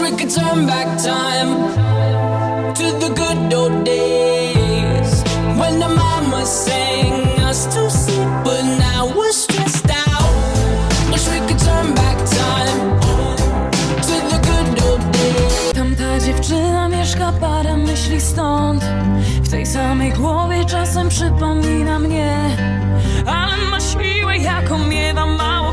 wish we could turn back time to the good old days when the mama sang us to sleep, but now we're stressed out. Wish we could turn back time to the good old days. Tamta dziewczyna mieszka parę myśli stąd. W tej samej głowie czasem przypomina mnie, ale ma siłę, jaką miewa mało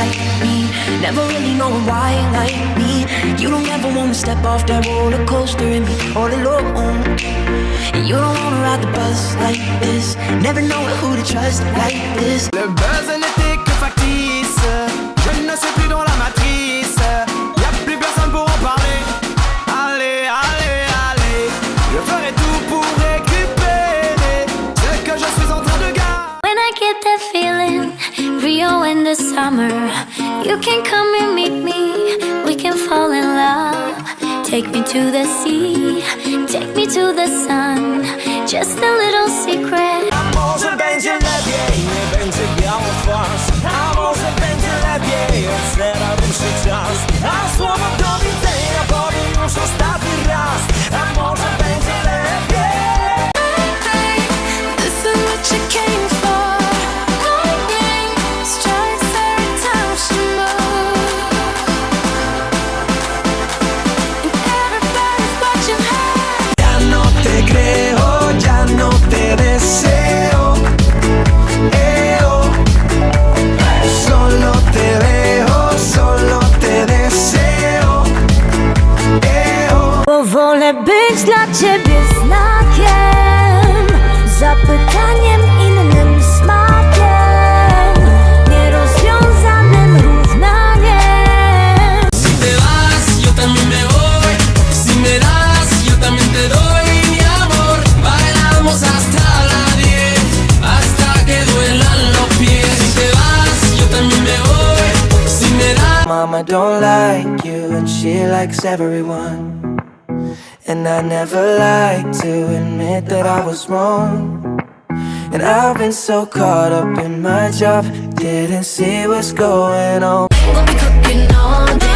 like me. Never really knowing why like me. You don't ever wanna step off that roller coaster and be all alone. And you don't wanna ride the bus like this. Never knowing who to trust like this. You can come and meet me, we can fall in love. Take me to the sea, take me to the sun. Just a little secret. I'm also Benjamin. mama don't like you and she likes everyone. And I never like to admit that I was wrong. And I've been so caught up in my job Didn't see what's going on. Be cooking all day